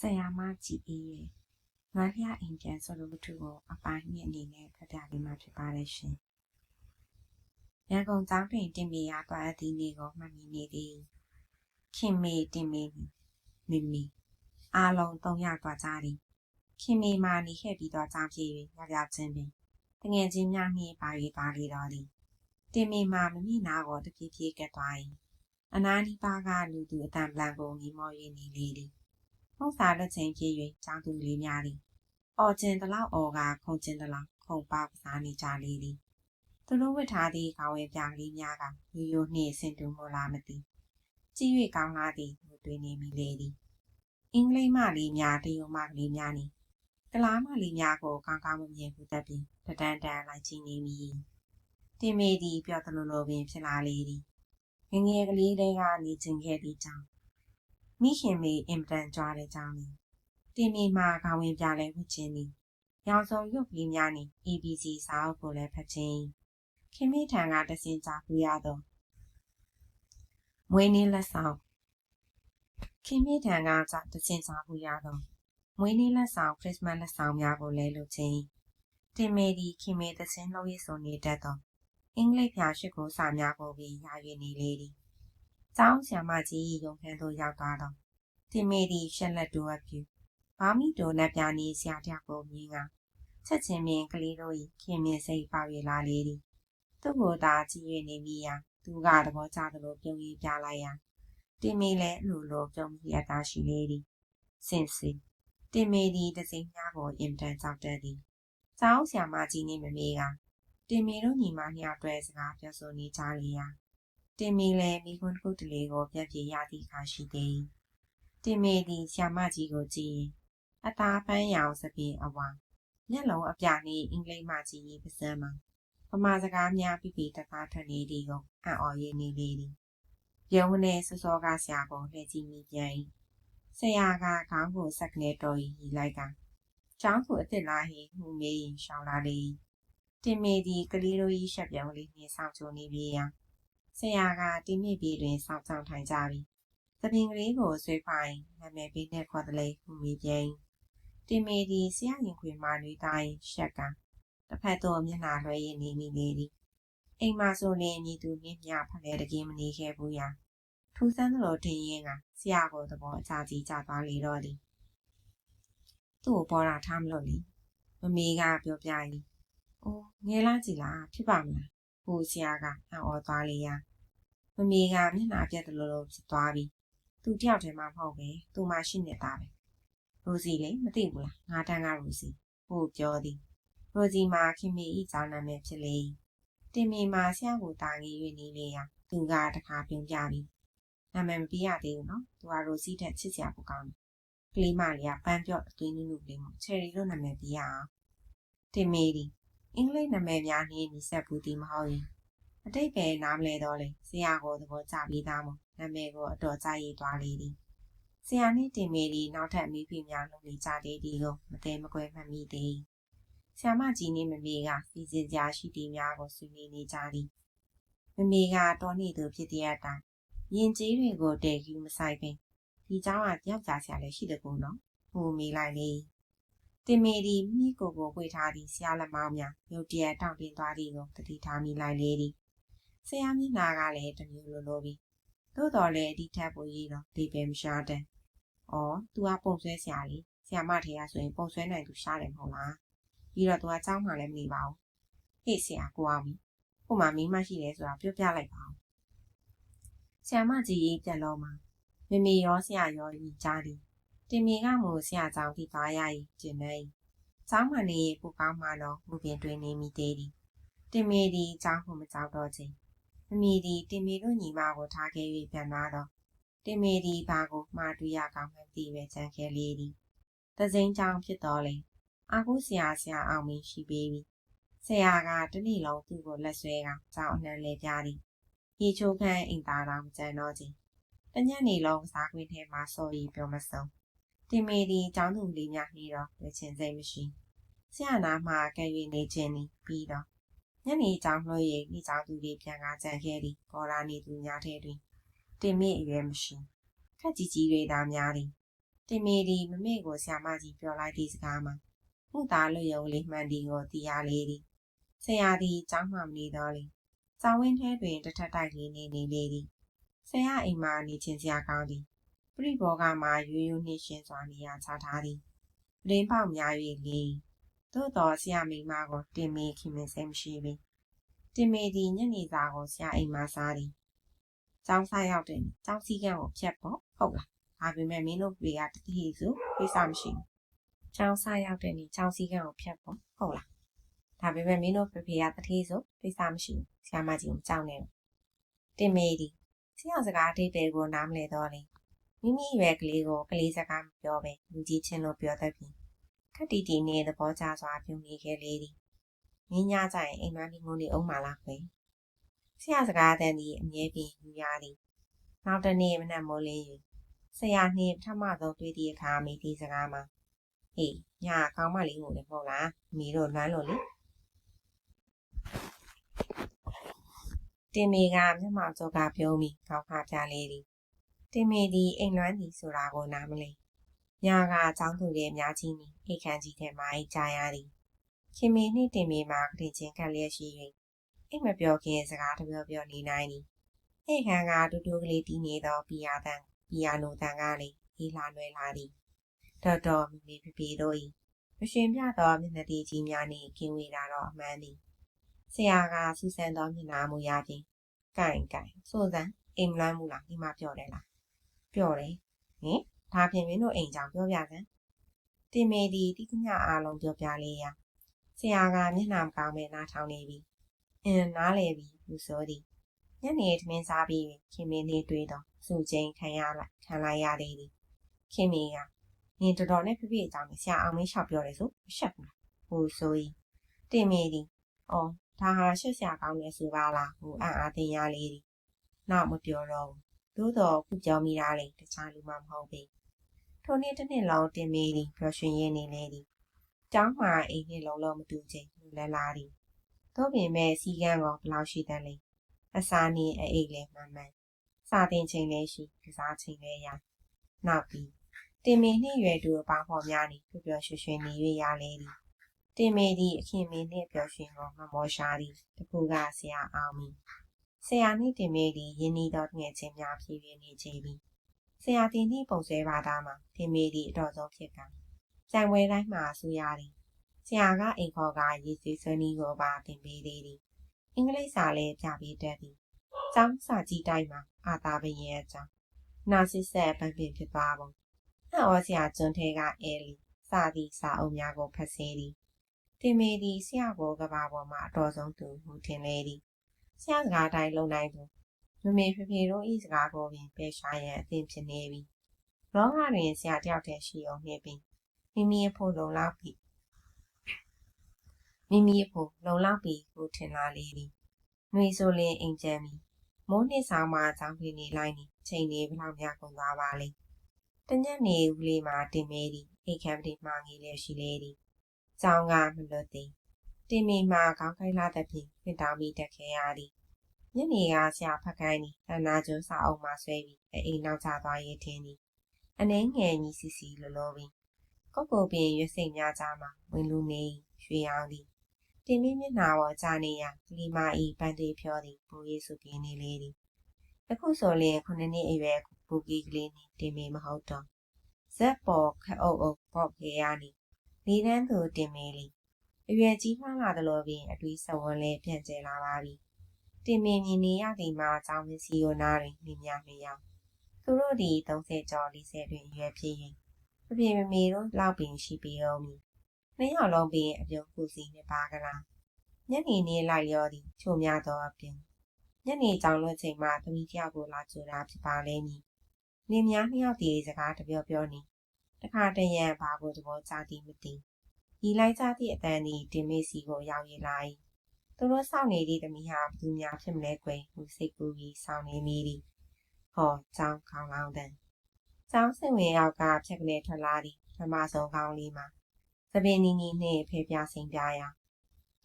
ဆရာမကြည်အေးရဲ့ငါးလျအိမ်ပြန်ဆိုလိုဝတ္ထုကိုအပိုင်းနှစ်အနေနဲ့ဖတ်ပြပေးမှာဖြစ်ပါတယ်ရှင်။ရန်ကုန်ကျောင်းတွင်တင်မေရသွားသည့်နေ့ကိုမှတ်မိနေသည်။ခင်မေတင်မေမိမိအားလုံးသုံးရသွားကြသည်။ခင်မေမာနေခဲ့ပြီးတော့ကြောင်းပြေ၍ရရချင်းပင်တငယ်ချင်းများနှင့်ပါရီပါလေတော်သည်။တင်မေမာမမိနာကိုတပြေးပြေးကက်သွား၏။အနာနီပါကလူသူအတန်ပလန်ကိုမြင်မော၍နေလေသည်။ ဟုတ်စာလက်ချင်းပြေး၍ကျောင်းသူလေးများသည်။အော်ကျင်တလောက်အော်ကခုံကျင်တလောက်ခုံပေါကစားနေကြလေသည်။သူတို့ဝတ်ထားသည့်ခေါင်းဝဲပြကလေးများကရိုးရိုးနှင့်ဆင်တူမလားမသိ။ကြည့်၍ကောင်းလာသည်ဟိုတွေ့နေမိလေသည်။အင်္ဂလိပ်မလေးများတရုတ်မကလေးများနီကလားမလေးများကိုကောင်းကောင်းမမြင်ဘူးတတ်ပြီးတတန်တန်လိုက်ကြည့်နေမိ။တင်မေသည်ပြောသလိုလိုပင်ဖြစ်လာလေသည်။ငငယ်ကလေးတွေကနေကျင်ခဲ့သည့်ကြောင့် မိခင်မေအင်တန်ကြွားတဲ့ကြောင့်နီတင်မေမှာခေါင်းဝင်ပြလဲဝှချင်းသည်ရောင်စုံရုပ်ကလေးများနှင့် ABC စာအုပ်ကိုလည်းဖတ်ခြင်းခင်မေထံကတစင်ကြပူရသောမွေးနေ့လက်ဆောင်ခင်မေထံကတစင်ကြပူရသောမွေးနေ့လက်ဆောင်ခရစ်စမတ်လက်ဆောင်များကိုလည်းလုပ်ခြင်းတင်မေသည်ခင်မေသစင်လှုပ်ရည်ဆိုနေတတ်သောအင်္ဂလိပ်ဖြာရှိကိုစာများကိုပင်ရ၍နေလေသည်။ ကျောင်းဆရာမကြီးရုံခန်းသို့ရောက်သွားတော့တင်မေသည်ရှက်လက်တူအပ်ပြုဘာမီတိုနက်ပြာနေဆရာတယောက်ကိုမြင်ကချက်ချင်းပင်ကလေးတို့၏ခင်မင်စိတ်ပေါရလာလေသည်။သူ့ကိုသာကြည့်၍နေမိရာသူကသဘောကျသလိုပြုံးရပြလိုက်ရာတင်မေလည်းအလိုလိုပြုံးရတာရှိလေသည်။စင်စီတင်မေသည်တစိမ့်များကိုအင်တန်ကြောက်တတ်သည်။ကျောင်းဆရာမကြီးနှင့်မမေကတင်မီတို့ညီမနှစ်ယောက်တွဲစကားပြောဆိုနေကြလေရာ တင်မီလည်းမိခွန်းတစ်ခုတလေကိုပြက်ပြေရသည့်အခါရှိသည်တင်မီသည်ဆ iam မကြီးကိုကြည့်ရင်အသားပန်းရောင်စပင်အဝါမျက်လုံးအပြာနှင့်အင်္ဂလိပ်မကြီး၏ပစံမှာပမာစကားများပြပြတကားထွက်နေသည်ကိုအံ့ဩရနေလေသည်ပြုံးနေစောစောကဆရာကိုလှည့်ကြည့်မိပြန်၏ဆရာကခေါင်းကိုဆက်ကနေတော်ရီလိုက်ကကျောင်းကိုအစ်စ်လာဟိမှုမေးရင်ရှောင်းလာလေ၏တင်မေသည်ကလေးတို့၏ရှက်ပြောင်းလေးနှင့်ဆောင်ချိုနေပြီရာ ဆရာကတင်းမြင့်ပြေတွင်စောင့်ဆောင်ထိုင်ကြပြီသပင်ကလေးကိုဆွေးပိုင်နာမည်ပေးနဲ့ခေါ်တလေဟုမိပြင်းတင်မေသည်ဆရာရင်ခွေမှနွေးတိုင်းရှက်ကတစ်ဖက်သို့မျက်နှာလွှဲရည်နေမိလေသည်အိမ်မှာဆိုလင်ညီသူမြင့်မြဖလဲတကင်းမနေခဲ့ဘူးရာထူးဆန်းသလိုတင်ရင်ကဆရာကိုသဘောအချကြီးကြသွားလေတော့သည်သူ့ကိုပေါ်တာထားမလို့လေမမေကပြောပြ၏။အိုးငယ်လားကြည်လားဖြစ်ပါမလား။ဟိုဆရာကအံ့ဩသွားလေရာ။ မမေကမျက်နှာပြတ်တယ်လို့ဖြစ်သွားပြီ။သူတယောက်တည်းမှမဟုတ်ပဲ။သူမှရှိနေတာပဲ။ရိုစီလေမသိဘူးလား။ငါတန်းကရိုစီ။ဟိုပြောသည်။ရိုစီမှာခင်မေဤကြောင်းနာမည်ဖြစ်လေ။တင်မေမှာဆရာကိုတာငေး၍နေလေရာသူကတခါပြင်ပြပြီ။နာမည်မပြရသေးဘူးနော်။သူကရိုစီတဲ့ချစ်စရာပူကောင်းတယ်။ကလေးမလေးကပန်းပြော့အသွေးနုနုလေးမို့ချယ်ရီလို့နာမည်ပြရအောင်။တင်မေသည်အင်္ဂလိပ်နာမည်များနှင့်နှိစက်ဘူးသည်မဟုတ်ရင် အတိတ်ပဲနားမလဲတော့လေဆရာကိုသဘောကျပြီးသားမို့နာမည်ကိုအတော်ကြိုက်ရသွားလေသည်ဆရာနှင့်တင်မေသည်နောက်ထပ်မိဖေများလုပ်နေကြသေးသည်ကိုမသိမကွဲမှတ်မိသည်ဆရာမကြီးနှင့်မမေကစီစဉ်ကြရှိသည်များကိုဆွေးနွေးနေကြသည်မမေကတော်နေသူဖြစ်တဲ့အတိုင်းရင်ကျေးတွေကိုတဲယူမဆိုင်ပင်ဒီเจ้าကတယောက်ကြာဆရာလည်းရှိတဲ့ကုန်းနော်ဟိုမေးလိုက်လေတင်မေသည်မိကိုကိုပွေထားသည့်ဆရာလက်မောင်းများရုတ်တရက်တောင့်တင်းသွားသည်ကိုတတိထားမိလိုက်လေသည် ဆရာမျက်နှာကလည်းတမျိုးလိုလိုပြီးသို့တော်လည်းဒီထက်ပိုရေးတော့ဒီပဲမရှာတဲ့။အော် तू ကပုံဆွဲဆရာလေ။ဆရာမထေရဆိုရင်ပုံဆွဲနိုင်သူရှာတယ်မဟုတ်လား။ပြီးတော့ तू ကကြောင်းမှလည်းမနေပါဘူး။ဟေ့ဆရာကိုအောင်ပြီ။ခုမှမိမရှိတယ်ဆိုတာပြောပြလိုက်ပါဦး။ဆရာမကြီးရေးပြန်လို့မှာမေမေရောဆရာရောညီကြားတယ်။တင်မေကမို့ဆရာကြောင့်ဒီသားရည်ကျင်နေ။ကျောင်းမှနေပူကောင်းမှတော့လူပြင်တွင်နေမိသေးတယ်။တင်မေဒီကျောင်းကိုမကြောက်တော့ချင်း မမီသည်တင်မြေတို့ညီမကိုထားခဲ့၍ပြန်လာတော့တင်မြေသည်ဘာကိုမှားတွေ့ရကောင်းမှသိပဲချမ်းခဲလေးသည်။တစိမ့်ကျောင်းဖြစ်တော်လေ။အာကိုဆရာဆရာအောင်မင်းရှိပေပြီ။ဆရာကတနေ့လုံးသူ့ကိုလက်ဆွဲကကျောင်းအနှံလဲပြသည်။ရေချိုးခန်းအိမ်သားတော်မကြံတော့ခြင်း။တညနေလုံးစားခွင်းထဲမှာစော်ရီပြောမဆုံးတင်မေသည်ကျောင်းသူလေးများနှီးတော့ဝေချင်စိတ်မရှိဆရာနာမှကဲ၍နေခြင်းသည်ပြီးတော့ ညနေကျောင်းလွှဲ၍ဤကျောင်းသူတွေပြန်ကားကြံခဲ့သည်ပေါ်လာနေသူများထဲတွင်တင်မေအရွယ်မရှိခက်ကြီးကြီးတွေသာများသည်တင်မေဒီမမေကိုဆရာမကြီးပြောလိုက်သည့်စကားမှာမှုသားလွယုံလေးမှန်ဒီကိုတီးရလေသည်ဆရာသည်ကြောင်းမှမနေတော့လေစာဝင်းထဲတွင်တထက်တိုက်လေးနေနေလေသည်ဆရာအိမ်မှာနေချင်းစရာကောင်းသည်ပြိဘောကမှရိုးရိုးနှင်းရှင်းစွာနေရာချထားသည်ပလင်းပေါက်များ၍လေ သို့တော်ဆရာမိမကိုတင်မေခင်မစဲမရှိပေတင်မေသည်ညနေစာကိုဆရာအိမ်မှာစားသည်ကျောင်းဆိုင်ရောက်တယ်ကျောင်းစည်းကမ်းကိုဖြတ်ဖို့ဟုတ်လားဒါပေမဲ့မင်းတို့တွေကတတိဆိုကိစ္စမရှိဘူး။ချောင်းစားရောက်တဲ့နေ့ချောင်းစည်းကမ်းကိုဖြတ်ဖို့ဟုတ်လား။ဒါပေမဲ့မင်းတို့ဖေဖေကတတိဆိုကိစ္စမရှိဘူး။ဆရာမကြီးကိုကြောက်နေတယ်။တင်မေဒီဆရာစကားအတိတ်တွေကိုနားမလဲတော့လေ။မိမိရွယ်ကလေးကိုကလေးစကားမပြောပဲလူကြီးချင်းလို့ပြောတတ်ပြီ။ ခက်တီတီနဲ့သဘောကျစွာပြုံးနေခဲ့လေသည်။မင်းညကြရင်အိမ်မလေးငုံနေအောင်မလားခွေ။ဆရာစကားတန်ဒီအမြဲပြင်းယူရသည်။နောက်တနေ့မနက်မိုးလင်းယူဆရာနှင့်ပထမဆုံးတွေ့သည့်အခါမိသည့်စကားမှာဟေးညာကောင်းမလေးကိုလည်းမဟုတ်လားမိတို့လွမ်းလို့လေတင်မေကမျက်မှောင်စောကပြုံးပြီးကောက်ခါပြလေးသည်တင်မေသည်အိမ်လွမ်းသည်ဆိုတာကိုနားမလဲ ညာကចောင်းသူတွေအများကြီးနီအိတ်ခမ်းကြီးထဲမှာအိတ်ကြရသည်ခင်မေနှင့်တင်မေမှာကတင်ချင်းကလျက်ရှိ၍အိတ်မပြောခင်စကားတပြောပြောနေနိုင်သည်အိတ်ခမ်းကတူတူကလေးတီးနေသောပီယာတန်ပီယာနိုတန်ကလည်းအေးလာလွယ်လာသည်တော်တော်မီမီပြပြတို့၏မရှင်ပြသောမျက်နှာတီးကြီးများနှင့်ကင်းဝေးလာတော့အမှန်သည်ဆရာကစူးစမ်းသောမျက်နှာမူရခြင်းကင်ကင်စိုးစမ်းအိမ်မလန်းမူလားဒီမှာပြောတယ်လားပြောတယ်ဟင် ဒါဖြင့်မင်းတို့အိမ်ကြောင်ပြောပြစမ်းတင်မေဒီတိကညအားလုံးပြောပြလေးရဆရာကမျက်နှာမကောင်းပဲနားထောင်နေပြီအင်းနားလေပြီလူဆိုသည်ညနေထမင်းစားပြီးခင်မင်းလေးတွေ့တော့စူချင်းခံရလိုက်ခံလိုက်ရသေးသည်ခင်မင်းကနင်တော်တော်နဲ့ပြပြအကြောင်းဆရာအောင်မင်းလျှောက်ပြောတယ်ဆိုမရှက်ဘူးဟိုဆိုရင်တင်မီသည်အော်ဒါဟာရှက်ဆရာကောင်းနေဆိုပါလားဟိုအံ့အားသင်ရလေးသည်နောက်မပြောတော့ဘူးသို့တော်ခုကြောင်းမိတာလေတခြားလူမှမဟုတ်ပေ ထိုနေ့တစ်နှစ်လုံးတင်မီသည်ပျော်ရွှင်ရင်းနေလေသည်ကျောင်းမှာအိမ်နှစ်လုံးလုံးမတူချင်းလူလဲလာသည်သို့ပင်မဲ့စီကံကောဘလောက်ရှိတယ်လဲအစာနေအိတ်လဲမှန်မှန်စာတင်ချိန်လဲရှိကစားချိန်လဲရနောက်ပြီးတင်မေနှင့်ရွယ်သူအပေါင်းဖော်များနေပျော်ပျော်ရွှင်ရွှင်နေ၍ရလေသည်တင်မေသည်အခင်မေနှင့်ပျော်ရွှင်ကိုမမောရှာသည်တခုကဆရာအောင်မီဆရာနှင့်တင်မေသည်ယင်းဤသောငွေချင်းများဖြစ်၍နေချသည် ဆရာတင်နှင့်ပုံစဲပါသားမှာတင်မေသည်အတော်ဆုံးဖြစ်ကကြံဝဲတိုင်းမှာဆူရသည်ဆရာကအိမ်ခေါ်ကရေစီဆွေးနည်းကိုပါတင်ပေးသေးသည်အင်္ဂလိပ်စာလည်းပြပေးတတ်သည်ကျောင်းစာကြည့်တိုင်းမှာအာသာဘရင်အကြောင်းနာစစ်ဆက်ပန်းပင်ဖြစ်သွားပုံ။နှော်ဆရာကျွန်းထဲကအဲလီစသည့်စာအုပ်များကိုဖတ်ဆေးသည်။တင်မေသည်ဆရာကိုကဘာပေါ်မှအတော်ဆုံးသူဟုထင်လေသည်။ဆရာစကားတိုင်းလုံနိုင်သူ မမေဖေဖေတို့ဤစကားကိုပင်ပယ်ရှားရန်အသင့်ဖြစ်နေပြီ။လောကတွင်ဆရာတယောက်တည်းရှိအောင်နှင့်ပင်မိမိအဖို့လုံလောက်ပြီ။မိမိအဖို့လုံလောက်ပြီဟုထင်လာလေသည်။နှွေဆိုလင်အိမ်ကျမ်းမီမိုးနှစ်ဆောင်မှအကြောင်းပြနေလိုက်နေချိန်နေဘလောက်များကုန်သွားပါလိမ့်တညက်နေဦးလေးမှာတင်မေသည်အိတ်ခမ်းပတိမှာငေးလျက်ရှိလေသည်။ကြောင်းကမလွတ်သည်။တင်မေမှာခေါင်းခိုင်းလာတဲ့ဖြင့်ပြင်တောင်းမိတက်ခဲ့ရသည်။ ညနေကဆရာဖက်ခိုင်းသည်တနာကျွန်းစာအုပ်မှဆွဲပြီးအိမ်နောက်ကျသွားရေးထင်းသည်။အနေငယ်ကြီးစီစီလောလောပင်ကော့ကိုပင်ရွစိတ်များကြားမှာဝင်လူနေရွှေအောင်သည်တင်မင်းမျက်နှာပေါ်ကြာနေရကလီမာဤပန်းတေးဖြောသည်ပူရေးစုပြင်းနေလေသည်အခုဆိုလျင်ခုနှစ်နှစ်အရွယ်ဘူကီကလေးနှင့်တင်မေမဟုတ်တော့ဇက်ပေါ်ခအုပ်အုပ်ပေါ့ခေရနီလီတန်းသူတင်မေလီအရွယ်ကြီးမှလာသလိုပင်အတွေးစဝန်းလဲပြန့်ကျဲလာပါပြီ တင်မေမြင်နေရသည်မှာအကြောင်းမစီယိုနာတွင်နေများနေရောက်သူတို့ဒီ30ကျော်40တွင်အရွယ်ဖြစ်ရင်အပြေမမေတို့လောက်ပင်ရှိပြီးအောင်မီနှစ်ယောက်လုံးပင်အပြုံးကူစီနှစ်ပါးကလားညနေနေလိုက်ရောသည်ချိုများသောအပြင်ညနေကြောင်လွတ်ချိန်မှသမီးတယောက်ကိုလာကြိုတာဖြစ်ပါလိမ့်မည်။လင်များနှစ်ယောက်တည်းစကားတပြောပြောနေတခါတရံဘာကိုသဘောကျသည်မသိ။ဤလိုက်ကြသည့်အတန်သည်တင်မေစီကိုရောက်ရလာ၏။ သူတို့စောင့်နေသည့်သမီးဟာဘသူများဖြစ်မလဲကွယ်ဟုစိတ်ကူးပြီးစောင့်နေမိသည်။ဟောကြောင်းခေါင်းလောင်းတန်။ကျောင်းစင်ဝင်ရောက်ကဖြက်ကနေထွက်လာသည်ပထမဆုံးကောင်းလေးမှာသပင်နီနီနှင့်ဖေပြစိန်ပြရာ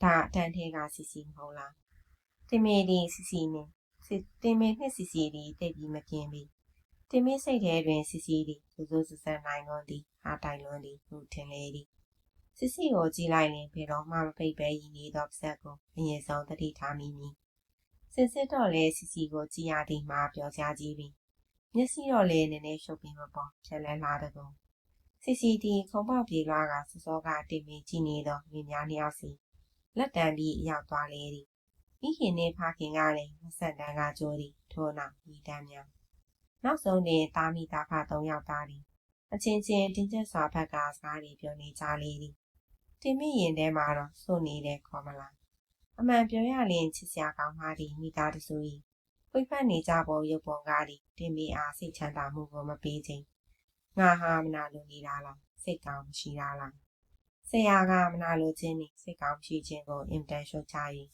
ဒါအတန်ထဲကစီစီမဟုတ်လားတင်မေဒီစီစီနဲ့တင်မေနဲ့စီစီဒီတိတ်ပြီးမပြင်းပြီတင်မင်းစိတ်ထဲတွင်စစ်စီသည်စူးစူးစစနိုင်ကုန်သည်အားတိုင်လွန်းသည်ဟုထင်လေသည် စစ်စီကိုကြည့်လိုက်ရင်ဘယ်တော့မှမပိတ်ပဲရည်နေသောပါဇက်ကိုအရင်ဆုံးသတိထားမိမည်စင်စစ်တော့လဲစစ်စီကိုကြည့်ရသည်မှာပြောကြကြီးပြီမျက်စိတော့လဲနည်းနည်းရှုပ်ပြီးမပေါ်ဖြက်လဲလာတကုံစီစီတီခုံပေါက်ပြေးလွားကစစောကတင်မင်းကြည့်နေသောမိများနှစ်ယောက်စီလက်တံပြီးရောက်သွားလေသည်မိခင်နှင့်ဖခင်ကလည်းမဆက်တန်းကကြိုးသည်ထို့နောက်မိတမ်းများနောက်ဆုံးတွင်တာမိသားဖ၃ယောက်သားသည်အချင်းချင်းတင်းကျပ်စွာဘက်ကစကားတွေပြောနေကြလေသည် တင်မိရင်ထဲမှာတော့စိုးနေတဲ့ခေါ်မလားအမှန်ပြောရရင်ချစ်စရာကောင်းမှသည်မိသားတစု၏ဝိဖက်နေကြပုံရုပ်ပုံကားသည်တင်မိအားစိတ်ချမ်းသာမှုကိုမပေးခြင်းငါဟာမနာလိုနေတာလားစိတ်ကောင်းမရှိတာလားဆရာကမနာလိုခြင်းနှင့်စိတ်ကောင်းမရှိခြင်းကိုအင်တန်ရှုတ်ချ၏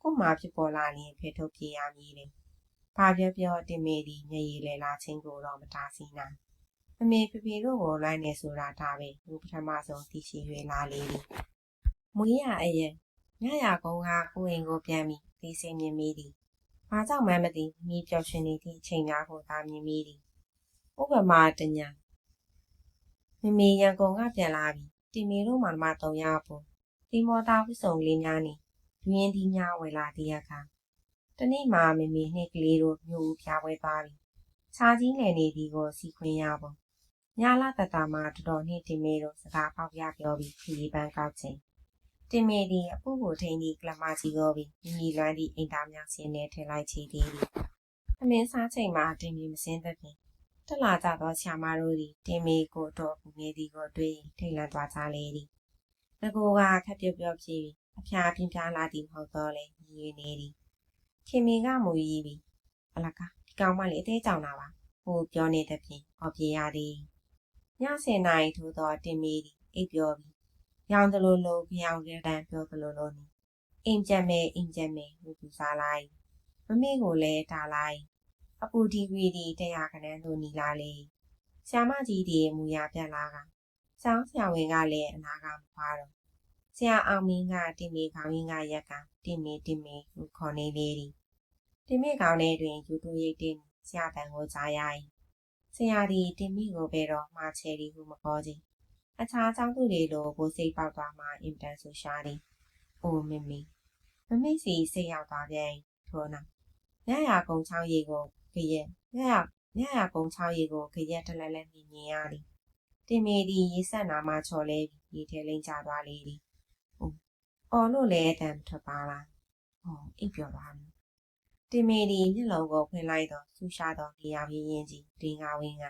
ကို့မှာဖြစ်ပေါ်လာရင်ဖေထုတ်ပြေးရမည်လေ။ဘာပြောပြောတင်မေသည်မျက်ရည်လဲလာခြင်းကိုတော့မတားဆီးနိုင်။ မမေဖေဖေတို့ကိုလိုက်နေဆိုတာဒါပဲသူပထမဆုံးသိရှိ၍လာလေသည်။မွေးရအရင်ညရကုန်းကကိုအိမ်ကိုပြန်ပြီးသိစိတ်မြင်မိသည်။ဘာကြောင့်မှမသိမိပျော်ရွှင်နေသည့်အချိန်များကိုသာမြင်မိသည်။ဥပမာတညာမမေရန်ကုန်ကပြန်လာပြီတင်မေတို့မှမတုံရဖို့ဒီမော်တာဝစ်စုံလေးများနေရင်းဒီများဝယ်လာတဲ့အခါတနေ့မှမမေနှင့်ကလေးတို့မြို့ဦးဖျားပွဲသွားပြီခြားကြီးလည်နေသည်ကိုစီခွင့်ရပုံ ညလာတတာမှတော်တော်နှင့်တင်မေတို့စကားပေါက်ရပြောပြီးခရီးပန်းကောက်ခြင်းတင်မေသည်အပူကိုထိန်သည့်ကလမကြီးကိုပြီးမိမိလွမ်းသည့်အိမ်သားများဆင်းနေထည့်လိုက်ချီသည်အမင်းစားချိန်မှာတင်မေမစင်းသဖြင့်တက်လာကြသောဆရာမတို့သည်တင်မေကိုတော့ပူငယ်သည်ကိုတွေ့ထိတ်လန့်သွားကြလေသည်ငကိုကခက်ပြော့ပြော့ဖြစ်ပြီးအဖျားပြင်းပြလာသည်မဟုတ်တော့လေညီရနေသည်ခင်မင်ကမူရီပြီအလကားဒီကောင်မလေးအသေးကြောင်လာပါဟိုပြောနေသဖြင့်ဟောပြေရသည် ည10နာရီထိုးတော့တင်မီသည်အိပ်ပြောပြီးရောင်တလို့လို့ကြောင်ကြတန်းပြောသလိုလိုနေအိမ်ကြက်မဲအိမ်ကြက်မဲဟူသူစားလိုက်မမေကိုလည်းထားလိုက်အပူဒီဂရီဒီတရားခဏန်းသို့နီလာလေဆ iam မကြီးဒီမူရပြက်လာကဆောင်းဆရာဝန်ကလည်းအနာကမဖွာတော့ဆရာအောင်မင်းကတင်မေခေါင်းရင်းကရက်ကတင်မေတင်မေဟုခေါ်နေလေသည်တင်မေခေါင်းထဲတွင်ယူတူရိတ်တင်ဆရာတန်ကိုကြားရ၏ ဆရာသည်တင်မေကိုပဲတော့မှားချဲသည်ဟုမခေါ်ခြင်းအခြားကျောင်းသူတွေလိုဘိုးစိတ်ပေါက်သွားမှအင်တန်ဆူရှားသည်အိုမမေမမေစီစိတ်ရောက်သွားပြန်ထို့နောက်ညရာကုံချောင်းရီကိုခရက်ညရာညရာကုံချောင်းရီကိုခရက်တလဲလဲမြင်မြင်ရသည်တင်မေသည်ရေဆက်နာမှချော်လဲပြီးရေထဲလိမ့်ကျသွားလေသည်။အော်လို့လည်းအတန်ထွက်ပါလား။ဟောအိပ်ပျော်သွားပြီ။ တင်မေဒီမျက်လုံးကိုဖွင့်လိုက်တော့ဆူရှားသောနေရာရင်းရင်ကြီးတင်းငါဝင်းက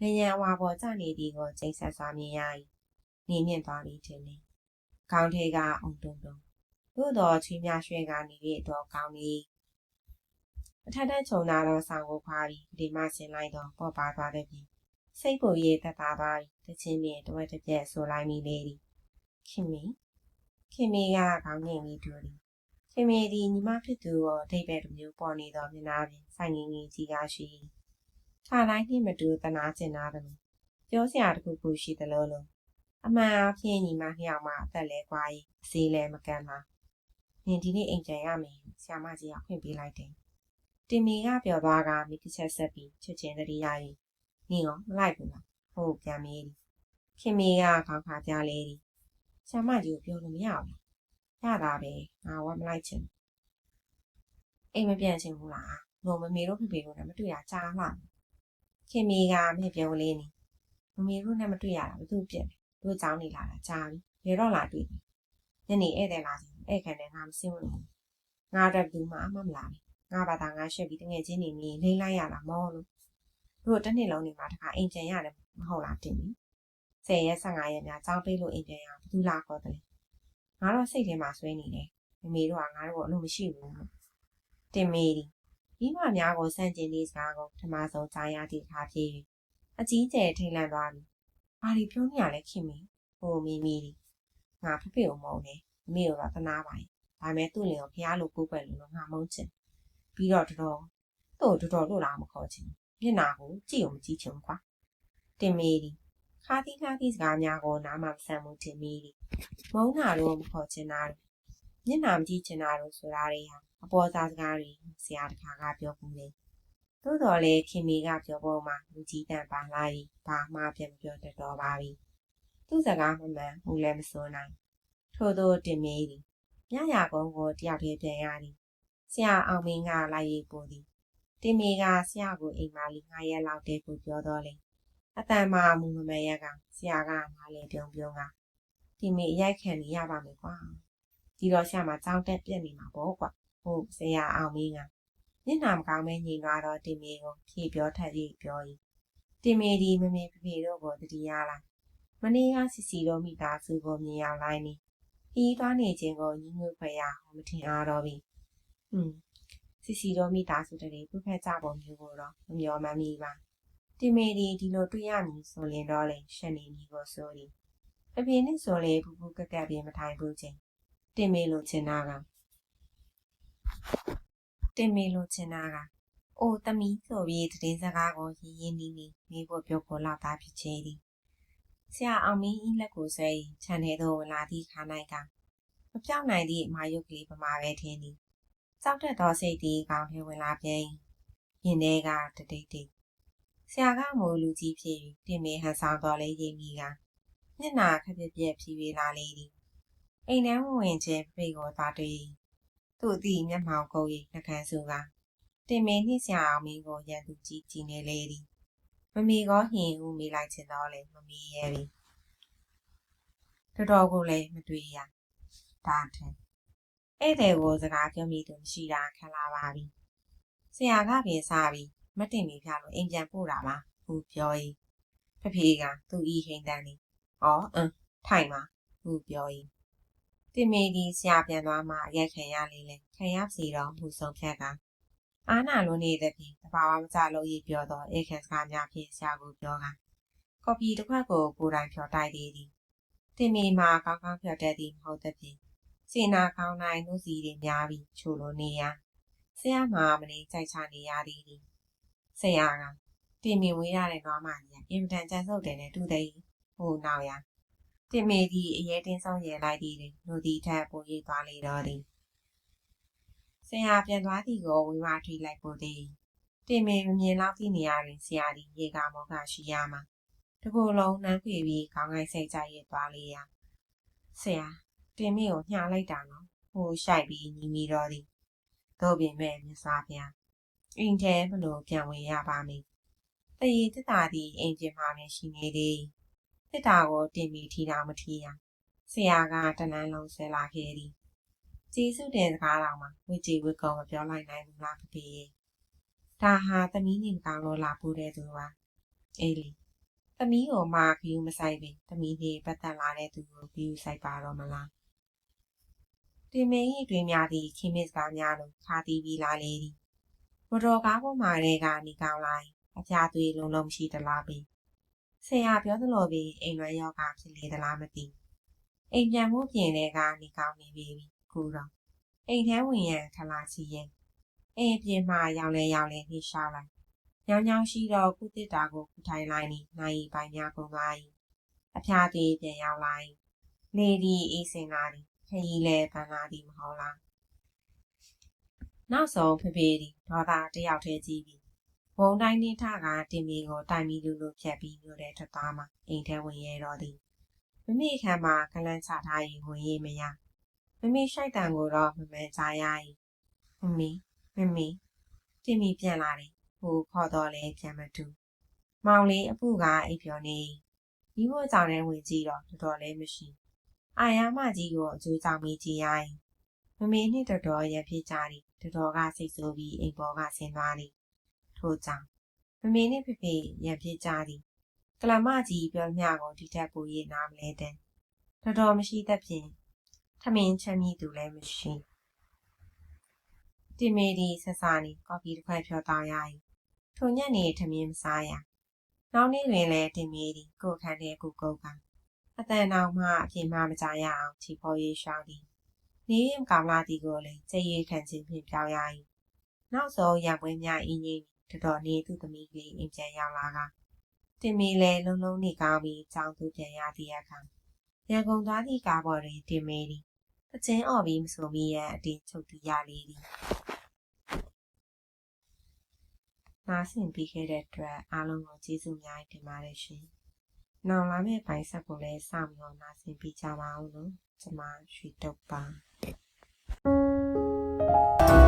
ငရံအဝါပေါ်ကျနေသည်ကိုကျိတ်ဆက်စွာမြင်ရ၏။နေမြင့်သွားပြီထင်လေ။ခေါင်းထဲကအုံတုံတုံသို့တော်ချွေးများရွှဲကနေပြီးတော့ကောင်းနေအထက်ထက်ခြုံလာတော့ဆောင်းကိုခွာပြီးဒီမှဆင်းလိုက်တော့ပေါ်ပါသွားတဲ့ပြင်စိတ်ပူရေးသက်သာသွားပြီးတချင်းမြင်တဝက်တစ်ပြက်ဆိုလိုက်မိလေသည်ခင်မီခင်မေကခေါင်းငိမ်ပြီးတူသည် ခင်မေသည်ညီမဖြစ်သူကိုအထိပ်ပဲတစ်မျိုးပေါ်နေသောမျက်နှာပြင်ဆိုင်ငင်ငင်ကြီးကားရှိခါတိုင်းနှင့်မတူတနာကျင်နာသည်ပြောစရာတခုခုရှိသလိုလိုအမှန်အဖြစ်ညီမနှစ်ယောက်မှအသက်လဲကွာ၏အစေးလဲမကန်းပါနင်ဒီနေ့အိမ်ပြန်ရမယ်ဆရာမကြီးကခွင့်ပေးလိုက်တယ်တင်မီကပြောသွားကမိတစ်ချက်ဆက်ပြီးချက်ချင်းတတိယ၏နင်ရောမလိုက်ဘူးလားဟုတ်ပြန်မေးသည်ခင်မေကခေါင်းခါပြလဲသည်ဆ iam မကြီးကိုပြောလို့မရဘူး ရတာပဲငါဝမ်းမလိုက်ချင်အိမ်မပြန်ချင်ဘူးလားငုံမမေတို့ဖေဖေတို့နဲ့မတွေ့ရကြားမှခင်မေကမေပြောလေးနေမမေတို့နဲ့မတွေ့ရတာဘသူပြင်လဲတို့ကြောင်းနေလာတာကြားပြီဘယ်တော့လာတွေ့ညနေဧည့်သည်လာစီဧည့်ခံတယ်ငါမစင်းဘူးငါတော့ဘူးမှအမှမလာဘူးငါဘာသာငါရှက်ပြီးတငယ်ချင်းနေနေလိမ့်လိုက်ရတာမောလို့တို့တစ်နှစ်လုံးနေမှာတခါအိမ်ပြန်ရတယ်မဟုတ်လားတင်ပြီ10ရက်15ရက်များကြောင်းပေးလို့အိမ်ပြန်ရဘူးလားခေါ်တယ် ငါတော့စိတ်ထဲမှာဆွဲနေတယ်မမေတို့ကငါတို့ကိုအလို့မရှိဘူးလို့တင်မေဒီမိမများကိုစန့်ကျင်နေစကားကိုဓမ္မဆုံးကြားရသည့်အခါဖြစ်၍အကြီးကျယ်ထိတ်လန့်သွားပြီဘာဒီပြောနေရလဲခင်မင်းဟိုမီမီဒီငါဖဖေကိုမုန်းတယ်မမေတို့ကသနာပါရင်ဒါမဲ့သူ့လင်ကိုဖះလို့ကိုးကွယ်လို့ငါမုန်းချင်ပြီးတော့တော်တော်သူ့တော်တော်လို့လားမခေါ်ချင်မျက်နာကိုကြည့်အောင်မကြည့်ချင်ဘူးကွာတင်မေဒီ ခါတိခါတိစကားများကိုနားမှမဆန်မှုတင်မိသည်မုန်းတာတော့မခေါ်ချင်တာတို့မျက်နှာမကြည့်ချင်တာတို့ဆိုတာတွေဟာအပေါ်စားစကားတွေဆရာတခါကပြောဘူးလေသို့တော်လည်းခင်မီကပြောပေါ်မှာလူကြီးတန်ပါလာ၏ဘာမှပြန်မပြောတတ်တော့ပါပြီသူ့စကားမမှန်ဘူးလည်းမစွနိုင်ထို့သောတင်မေးသည်ညရာကုန်းကိုတယောက်တည်းပြန်ရသည်ဆရာအောင်မင်းကလိုက်ရေးပို့သည်တင်မေကဆရာကိုအိမ်မှာလေးငါရက်လောက်တည်းကိုပြောတော့လေ အတန်မှမူမမဲရကဆရာကနားလေပြုံးပြုံးကတင်မေအရိုက်ခံနေရပါမယ်ကွာဒီတော့ဆရာမကြောင်းတက်ပြက်နေမှာပေါ့ကွာဟုတ်ဆရာအောင်မင်းကမျက်နှာမကောင်းမဲညင်သွားတော့တင်မေကိုဖြေပြောထက်၍ပြော၏တင်မေဒီမမေဖေဖေတို့ကိုတတိယလိုက်မနေ့ကစီစီတို့မိသားစုကိုမြင်ရောက်လိုက်နေဤသွားနေခြင်းကိုညီငွေခွဲရဟောမထင်အားတော့ပြီဟွန်းစီစီတို့မိသားစုတည်းပြဖက်ကြပုံမျိုးကိုတော့မမျောမှန်းမိပါ တင်မေဒီဒီလိုတွေ့ရမည်ဆိုရင်တော့လေရှက်နေမည်ကိုဆိုသည်အပြင်နဲ့ဆိုလေပူပူကက်ကက်ပြင်းမထိုင်ဘူးချင်းတင်မေလိုချင်တာကတင်မေလိုချင်တာကအိုတမီဆိုပြီးတည်င်းစကားကိုရင်းရင်းနီးနီးမိဖို့ပြောဖို့လောက်သားဖြစ်ချေသည်ဆရာအောင်မင်းဤလက်ကိုဆွဲရင်ခြံထဲသို့ဝင်လာသည့်ခါ၌ကမပြောင်းနိုင်သည့်အမာယုတ်ကလေးပမာပဲထင်သည်စောက်တက်သောစိတ်သည်ကောင်းထဲဝင်လာပြန်ရင်ထဲကတတိတ်တိတ် ဆရာကမိုးလူကြီးဖြစ်၍တင်မေဟန်ဆောင်တော်လေးရိပ်မိကမျက်နာခက်ပြက်ပြက်ဖြီးပေးလာလေသည်အိမ်ထဲဝင်ခြင်းဖေကိုသွားတွေ့သူ့အသည့်မျက်မှောင်ကုပ်၏နှကန်းစုကတင်မေနှင့်ဆရာအောင်မင်းကိုရန်သူကြီးကြည်နေလေသည်မမီကောဟင်ဦးမိလိုက်ချင်တော့လေမမီရဲ့ပြီတော်တော်ကိုလည်းမတွေ့ရဒါထင်ဧည့်သည်ကိုစကားပြောမိသူမရှိတာခံလာပါပြီဆရာကပြင်စားပြီး မတင်မီဖျားလို့အိမ်ပြန်ပို့တာပါဟူပြော၏ဖဖေကသူ့ဤဟိန်တန်းနေဩအင်းထိုင်ပါဟူပြော၏တင်မီဒီဆရာပြန်သွားမှရိုက်ခံရလေလေခံရစီတော့ဟူဆုံးဖြတ်ကအာနာလွန်နေတဲ့ဖြင့်တဘာဝမကြလို့ရပြောတော့ဧကန်စကားများဖြင့်ဆရာကိုပြောကကော်ပီတစ်ခွက်ကိုကိုယ်တိုင်ဖြော်တိုက်သေးသည်တင်မီမှာကောင်းကောင်းဖြော်တတ်သည်မဟုတ်သဖြင့်စေနာကောင်းတိုင်းနှုတ်စီတွေများပြီးချိုလိုနေရဆရာမှာမနေကြိုက်ချနေရသည်ဒီ ဆရာကတင်မီဝေးရတဲ့နွားမကြီးအင်မတန်ကြမ်းစုပ်တယ်နဲ့တူတယ်ဟိုနောက်ရတင်မီဒီအရေးတင်းဆုံးရဲလိုက်သည်လူဒီထက်ပိုရိပ်သွားလေတော့သည်ဆရာပြန်သွားသည်ကိုဝေဝါထွေးလိုက်ပို့သည်တင်မေမမြင်လောက်သည့်နေရာတွင်ဆရာသည်ရေကာမောကရှိရမှာတကူလုံးနှမ်းခွေပြီးခေါင်းကိုက်စိတ်ကြရဲသွားလေရာဆရာတင်မေကိုညှာလိုက်တာနော်ဟိုရှိုက်ပြီးညီမီတော်သည်တို့ပင်မဲ့မြစားဖျား အိမ်ထဲမလို့ပြန်ဝင်ရပါမည်တရေတက်တာသည်အိမ်ပြင်မှာပင်ရှိနေသည်တက်တာကိုတင်ပြီးထီတာမထီရဆရာကတနန်းလုံးဆဲလာခဲ့သည်ကျေးဇူးတင်စကားတော်မှာဝေကြည်ဝေကုံမပြောလိုက်နိုင်ဘူးလားဖဖေဒါဟာသမီးနေကောင်းလို့လာပူတဲ့သူပါအေးလီသမီးကိုမာခီးမဆိုင်ပင်သမီးနေပတ်သက်လာတဲ့သူကိုပြီးယူဆိုင်ပါတော့မလားတင်မင်း၏တွင်များသည့်ခင်မစ်စကားများလိုခါတီးပြီးလာလေသည် မတော်ကားပေါ်မှာတဲ့ကနေကောင်းလိုက်အဖျားသွေးလုံးလုံးရှိသလားပင်ဆရာပြောသလိုပင်အိမ်လွယ်ယောဂဖြစ်လေသလားမသိအိမ်ပြန်မှုပြင်တဲ့ကနေကောင်းနေပြီခုတော့အိမ်ထဲဝင်ရန်ခလာချီရင်အိမ်ပြင်မှာရောင်လဲရောင်လဲနှိရှားလိုက်ညောင်ညောင်ရှိတော့ကုသစ်တာကိုခူထိုင်လိုက်နေနိုင်ပိုင်းများကုန်သွား၏အဖျားသေးပြန်ရောက်လာ၏လေဒီအေးစင်လာသည်ခရီးလဲပန်းလာသည်မဟုတ်လား နောက်ဆုံးဖေဖေသည်ဒေါသတယောက်တည်းကြည့်ပြီးဘုံတိုင်းနှင်းထကတင်မီကိုတိုင်မီလူလိုဖြတ်ပြီးမြို့တဲ့ထွက်သားမှအိမ်ထဲဝင်ရဲတော့သည်မမိခမ်းမှာကလန်းချထားရင်ဝင်ရေးမရမမေရှိုက်တန်ကိုတော့မမဲကြရ၏မမေမမေတင်မီပြန်လာတယ်ဟိုခေါ်တော့လဲပြန်မတူမောင်လေးအပူကအိပ်ပျော်နေဒီဘို့ကြောင့်လည်းဝင်ကြည့်တော့တော်တော်လေးမရှိအာယာမကြီးကိုအကျိုးကြောင့်မေးကြည့်ရရင်မမေနှင့်တော်တော်ရဖြစ်ကြသည် တော်တော်ကစိတ်ဆိုးပြီးအိမ်ပေါ်ကဆင်းသွားသည်ထို့ကြောင့်မမေနှင့်ဖေဖေရဖြစ်ကြသည်ကလမကြီးပြောမြကိုဒီထက်ပို၍နားမလဲတဲ့တော်တော်မရှိသဖြင့်ထမင်းချမ်းမိသူလည်းမရှိတင်မေဒီဆက်စာနေကော်ဖီတစ်ခွက်ဖြောတောင်းရ၏ထိုညနေထမင်းမစားရနောက်နေ့တွင်လည်းတင်မေဒီကိုခန့်တဲ့ကိုကုတ်ကအတန်တော်မှအပြင်မှမကြရအောင်ချီဖော်ရေးရှောင်းသည် နေရင်ကောင်လာသည်ကိုလည်းကြည်ရခံခြင်းဖြင့်ပြောင်းရ၏နောက်ဆုံးရပွဲများအင်းကြီးတော်တော်နေသူသမီးကလေးအိမ်ပြန်ရောက်လာကတင်မေလည်းလုံးလုံးနေကောင်းပြီးကြောင်းသူပြန်ရသည့်အခါရန်ကုန်သွားသည့်ကားပေါ်တွင်တင်မေသည်တချင်းអော်ပြီးမဆိုမိရန်အတင်းချုပ်တီးရလေသည်နားဆင်ပြီးခဲ့တဲ့အတွက်အားလုံးကိုကျေးဇူးအများကြီးတင်ပါတယ်ရှင်။နောက်လာမယ့်ပိုင်းဆက်ကိုလည်းစောင့်မျှော်နားဆင်ပြီးကြပါဦးလို့ကျွန်မရွှေတုပ်ပါ Thank you.